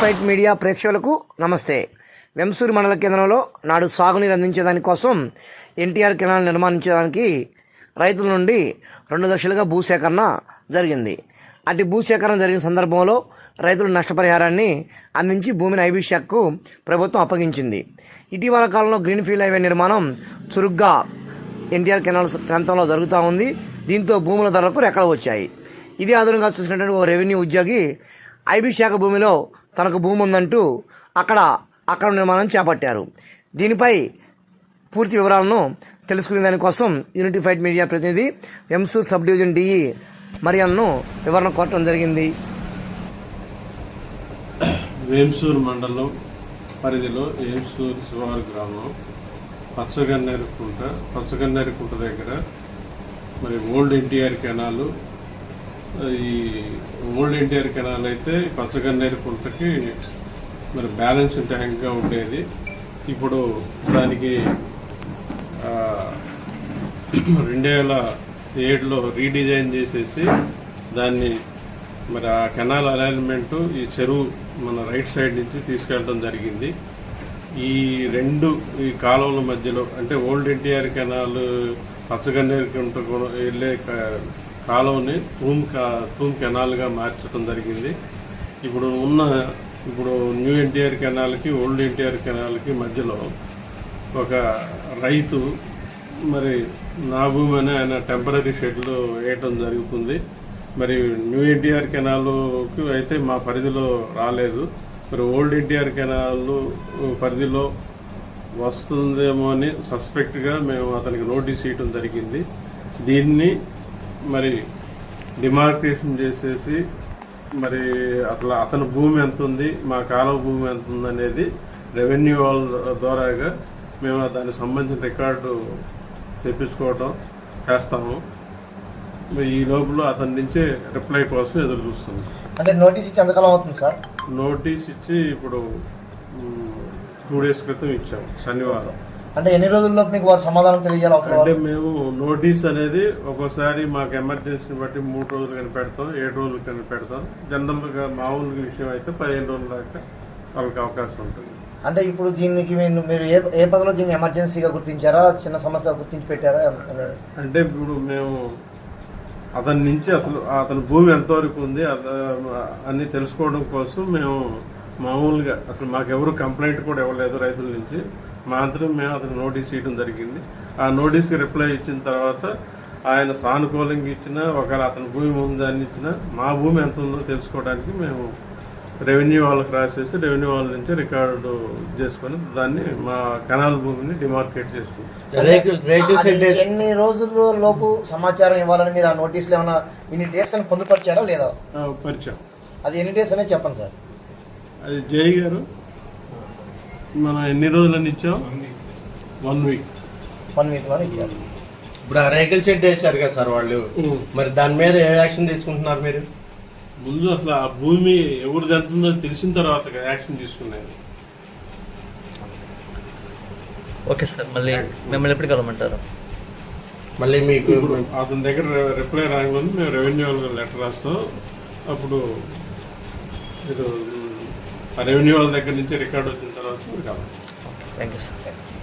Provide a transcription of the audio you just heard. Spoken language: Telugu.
ఫైట్ మీడియా ప్రేక్షకులకు నమస్తే. వెంసూరి మండల కేంద్రంలో నాడు సాగునీరు అందించేదాని కోసం ఎన్టీఆర్ కెనాల్ నిర్మాణించడానికి రైతుల నుండి రెండు దశలుగా భూసేకరణ జరిగింది. అటు భూసేకరణ జరిగిన సందర్భంలో రైతులు నష్టపరిహారాన్ని అందించి భూమిని ఐబీ శాఖకు ప్రభుత్వం అప్పగించింది. ఇటీవల కాలంలో గ్రీన్ఫీల్డ్ హైవే నిర్మాణం చురుగ్గా ఎన్టీఆర్ కెనాల్ ప్రాంతంలో జరుగుతూ ఉంది. దీంతో భూముల ధరలకు రెక్కలు వచ్చాయి. ఇది ఆధునంగా చూసినటువంటి ఓ రెవెన్యూ ఉద్యోగి ఐబీ శాఖ భూమిలో తనకు భూమి ఉందంటూ అక్కడ అక్రమ నిర్మాణం చేపట్టారు. దీనిపై పూర్తి వివరాలను తెలుసుకునే దానికోసం యూనిటీ ఫైట్ మీడియా ప్రతినిధి ఎంసు సబ్ డివిజన్ డిఈ మరియన్ను వివరణ కోరటం జరిగింది. వేమ్సూర్ మండలం పరిధిలో ఏమ్సూర్ శివారు గ్రామం పచ్చగన్నేరు కుంట పచ్చగన్నేరు కుంట దగ్గర మరి ఓల్డ్ ఎన్టీఆర్ కెనాలు ఈ ఓల్డ్ ఎన్టీఆర్ కెనాల్ అయితే పచ్చగన్నేరు కుంటకి మరి బ్యాలెన్స్ ట్యాంక్గా ఉండేది. ఇప్పుడు దానికి రెండు వేల ఏడులో రీడిజైన్ చేసేసి దాన్ని మరి ఆ కెనాల్ అలైన్మెంట్ ఈ చెరువు మన రైట్ సైడ్ నుంచి తీసుకెళ్ళడం జరిగింది. ఈ రెండు ఈ కాలువల మధ్యలో అంటే ఓల్డ్ ఎన్టీఆర్ కెనాల్ పచ్చగన్నేరు కూడా వెళ్ళే క- కాలువని తూమ్ తూమ్ కెనాల్గా మార్చడం జరిగింది. ఇప్పుడు ఉన్న ఇప్పుడు న్యూ ఎన్టీఆర్ కెనాల్కి ఓల్డ్ ఎన్టీఆర్ కెనాల్కి మధ్యలో ఒక రైతు మరి నా భూమి అని ఆయన టెంపరీ షెడ్లు వేయటం జరుగుతుంది. మరి న్యూ ఎన్టీఆర్ కెనాల్కి అయితే మా పరిధిలో రాలేదు. మరి ఓల్డ్ ఎన్టీఆర్ కెనాల్ పరిధిలో వస్తుందేమో అని సస్పెక్ట్గా మేము అతనికి నోటీస్ ఇవ్వడం జరిగింది. దీన్ని మరి డిమార్కేషన్ చేసేసి మరి అట్లా అతని భూమి ఎంత ఉంది మా కాలువ భూమి ఎంత ఉంది అనేది రెవెన్యూ వాళ్ళ ద్వారాగా మేము దానికి సంబంధించిన రికార్డు తెప్పించుకోవటం చేస్తాము. మరి ఈ లోపల అతని నుంచి రిప్లై కోసం ఎదురు చూస్తున్నాం. అంటే నోటీస్ ఇచ్చి ఎంతకాలం అవుతుంది సార్? నోటీస్ ఇచ్చి ఇప్పుడు టూ డేస్ క్రితం ఇచ్చాము శనివారం. అంటే ఎన్ని రోజుల్లో మీకు వారు సమాధానం తెలియాలి అంటే మేము నోటీస్ అనేది ఒక్కోసారి మాకు ఎమర్జెన్సీని బట్టి మూడు రోజులు కని పెడతాం ఏడు రోజులు కని పెడతాం జనరల్గా మామూలుగా విషయం అయితే పదిహేను రోజుల దాకా వాళ్ళకి అవకాశం ఉంటుంది. అంటే ఇప్పుడు దీనికి మీరు మీరు ఏ ఏ పదలో దీన్ని ఎమర్జెన్సీగా గుర్తించారా? చిన్న సమస్య గుర్తించి పెట్టారా? అంటే ఇప్పుడు మేము అతని నుంచి అసలు అతని భూమి ఎంతవరకు ఉంది అన్ని తెలుసుకోవడం కోసం మేము మామూలుగా అసలు మాకెవరు కంప్లైంట్ కూడా ఇవ్వలేదు రైతుల నుంచి. మాత్రం మేము అతనికి నోటీస్ ఇవ్వడం జరిగింది. ఆ నోటీస్కి రిప్లై ఇచ్చిన తర్వాత ఆయన సానుకూలంగా ఇచ్చినా ఒకవేళ అతని భూమి ఉందని ఇచ్చినా మా భూమి ఎంత ఉందో తెలుసుకోవడానికి మేము రెవెన్యూ వాళ్ళకి రాసేసి రెవెన్యూ వాళ్ళ నుంచి రికార్డు చేసుకొని దాన్ని మా కెనాల్ భూమిని డిమార్కేట్ చేసుకుంటాం ఎన్ని రోజుల లోపు సమాచారం ఇవ్వాలని మీరు ఆ నోటీసులు ఏమైనా ఇన్ని డేస్ అని పొందుపరిచారా లేదా? ఆ, పరిచయం. అది ఎన్ని డేస్ అనేది చెప్పండి సార్. అది జై గారు మనం ఎన్ని రోజులని ఇచ్చాం వన్ వీక్ వన్ వీక్లో ఇచ్చారు. ఇప్పుడు ఆ రేకుల షెడ్ వేశారు కదా సార్ వాళ్ళు. మరి దాని మీద ఏ యాక్షన్ తీసుకుంటున్నారు మీరు? ముందు అసలు ఆ భూమి ఎవరిది ఎంత ఉందో తెలిసిన తర్వాత కదా యాక్షన్ తీసుకునేది. ఓకే సార్ మళ్ళీ మిమ్మల్ని ఎప్పుడు కలవమంటారు? మళ్ళీ మీకు ఇప్పుడు అతని దగ్గర రిప్లై రాకముందు మేము రెవెన్యూ వాళ్ళకి లెటర్ రాస్తాం. అప్పుడు మీరు ఆ రెవెన్యూ వాళ్ళ దగ్గర నుంచి రికార్డ్ వచ్చిన తర్వాత మీరు కావాలి థ్యాంక్ యూ సార్